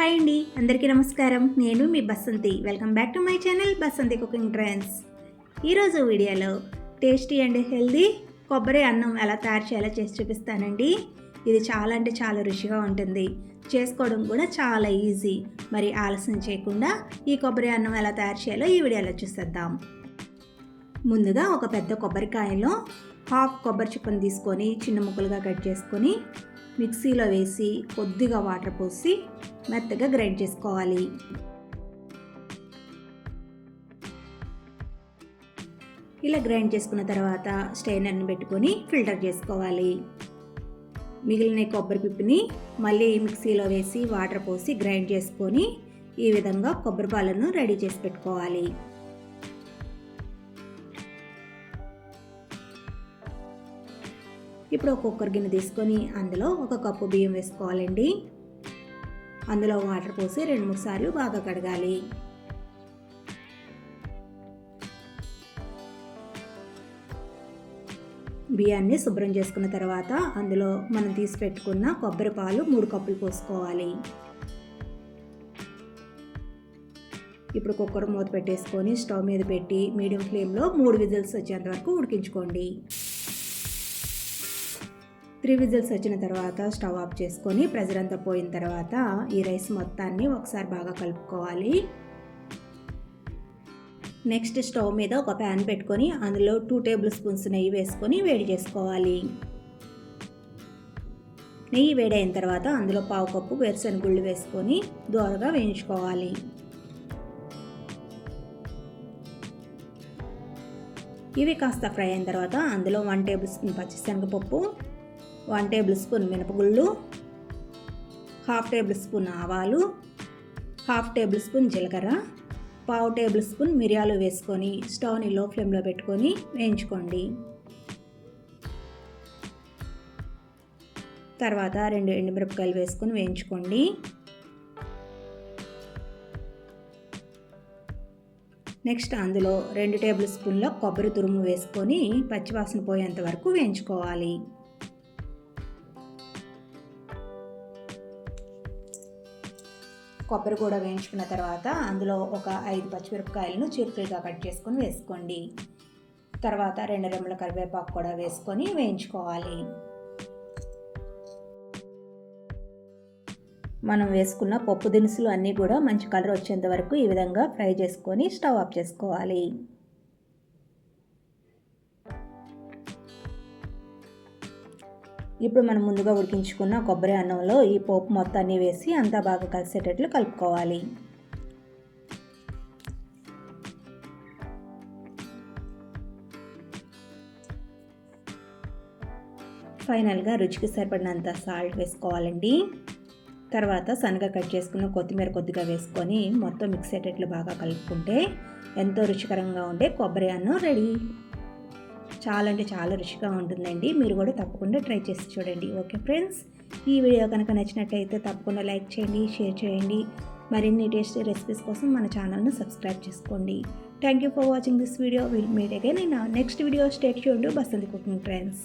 Hi అండి అందరికీ నమస్కారం. నేను మీ Basanthi. Welcome back to my channel Basanthi cooking trends ఈరోజు వీడియోలో టేస్టీ అండ్ హెల్దీ కొబ్బరి అన్నం ఎలా తయారు చేయాలో చేసి చూపిస్తానండి. ఇది చాలా అంటే చాలా రుచిగా ఉంటుంది. చేసుకోవడం కూడా చాలా ఈజీ మరి ఆలస్యం చేయకుండా ఈ కొబ్బరి అన్నం ఎలా తయారు చేయాలో ఈ వీడియోలో చూసేద్దాం. ముందుగా ఒక పెద్ద కొబ్బరికాయలో హాఫ్ కొబ్బరి చిప్పను తీసుకొని చిన్న ముక్కలుగా కట్ చేసుకొని మిక్సీలో వేసి కొద్దిగా వాటర్ పోసి మెత్తగా గ్రైండ్ చేసుకోవాలి. ఇలా గ్రైండ్ చేసుకున్న తర్వాత స్టైనర్ని పెట్టుకొని ఫిల్టర్ చేసుకోవాలి. మిగిలిన కొబ్బరి పిప్పిని మళ్ళీ మిక్సీలో వేసి వాటర్ పోసి గ్రైండ్ చేసుకొని ఈ విధంగా కొబ్బరి పాలను రెడీ చేసి పెట్టుకోవాలి. ఇప్పుడు ఒక కుక్కర్ గిన్నె తీసుకొని అందులో ఒక కప్పు బియ్యం వేసుకోవాలండి. అందులో వాటర్ పోసి రెండు మూడు సార్లు బాగా కడగాలి. బియ్యాన్ని శుభ్రం చేసుకున్న తర్వాత అందులో మనం తీసి పెట్టుకున్న కొబ్బరి పాలు మూడు కప్పులు పోసుకోవాలి. ఇప్పుడు కుక్కర్ మూత పెట్టేసుకొని స్టవ్ మీద పెట్టి మీడియం ఫ్లేమ్లో మూడు విజిల్స్ వచ్చేంత వరకు ఉడికించుకోండి. త్రీ విజిల్స్ వచ్చిన తర్వాత స్టవ్ ఆఫ్ చేసుకొని ప్రెజర్ అంతా పోయిన తర్వాత ఈ రైస్ మొత్తాన్ని ఒకసారి బాగా కలుపుకోవాలి. నెక్స్ట్ స్టవ్ మీద ఒక ప్యాన్ పెట్టుకొని అందులో టూ టేబుల్ స్పూన్స్ నెయ్యి వేసుకొని వేడి చేసుకోవాలి. నెయ్యి వేడైన తర్వాత అందులో పావు కప్పు వేరుశనగుళ్ళు వేసుకొని దోరగా వేయించుకోవాలి. ఇవి కాస్త ఫ్రై అయిన తర్వాత అందులో వన్ టేబుల్ స్పూన్ పచ్చిశనగపప్పు వన్ టేబుల్ స్పూన్ మినపగుళ్ళు హాఫ్ టేబుల్ స్పూన్ ఆవాలు హాఫ్ టేబుల్ స్పూన్ జీలకర్ర పావు టేబుల్ స్పూన్ మిరియాలు వేసుకొని స్టవ్ని లో ఫ్లేమ్లో పెట్టుకొని వేయించుకోండి. తర్వాత రెండు ఎండుమిరపకాయలు వేసుకొని వేయించుకోండి. నెక్స్ట్ అందులో రెండు టేబుల్ స్పూన్ల కొబ్బరి తురుము వేసుకొని పచ్చివాసన పోయేంత వరకు వేయించుకోవాలి. కొబ్బరి కూడా వేయించుకున్న తర్వాత అందులో ఒక ఐదు పచ్చిమిరపకాయలను చిరుకులుగా కట్ చేసుకొని వేసుకోండి. తర్వాత రెండు రెమ్మల కరివేపాకు కూడా వేసుకొని వేయించుకోవాలి. మనం వేసుకున్న పప్పు దినుసులు అన్నీ కూడా మంచి కలర్ వచ్చేంత వరకు ఈ విధంగా ఫ్రై చేసుకొని స్టవ్ ఆఫ్ చేసుకోవాలి. ఇప్పుడు మనం ముందుగా ఉడికించుకున్న కొబ్బరి అన్నంలో ఈ పోపు మొత్తాన్ని వేసి అంతా బాగా కలిసేటట్లు కలుపుకోవాలి. ఫైనల్గా రుచికి సరిపడినంత సాల్ట్ వేసుకోవాలండి. తర్వాత సన్నగా కట్ చేసుకున్న కొత్తిమీర కొద్దిగా వేసుకొని మొత్తం మిక్స్ అయ్యేటట్లు బాగా కలుపుకుంటే ఎంతో రుచికరంగా ఉండే కొబ్బరి అన్నం రెడీ. చాలా అంటే చాలా రుచిగా ఉంటుందండి. మీరు కూడా తప్పకుండా ట్రై చేసి చూడండి. ఓకే ఫ్రెండ్స్ ఈ వీడియో కనుక నచ్చినట్టయితే తప్పకుండా లైక్ చేయండి షేర్ చేయండి. మరిన్ని టేస్టీ రెసిపీస్ కోసం మన ఛానల్ను సబ్స్క్రైబ్ చేసుకోండి. Thank you for watching this video. Will meet again in next video. State చూడండి బసంతి కుకింగ్ ట్రెండ్స్.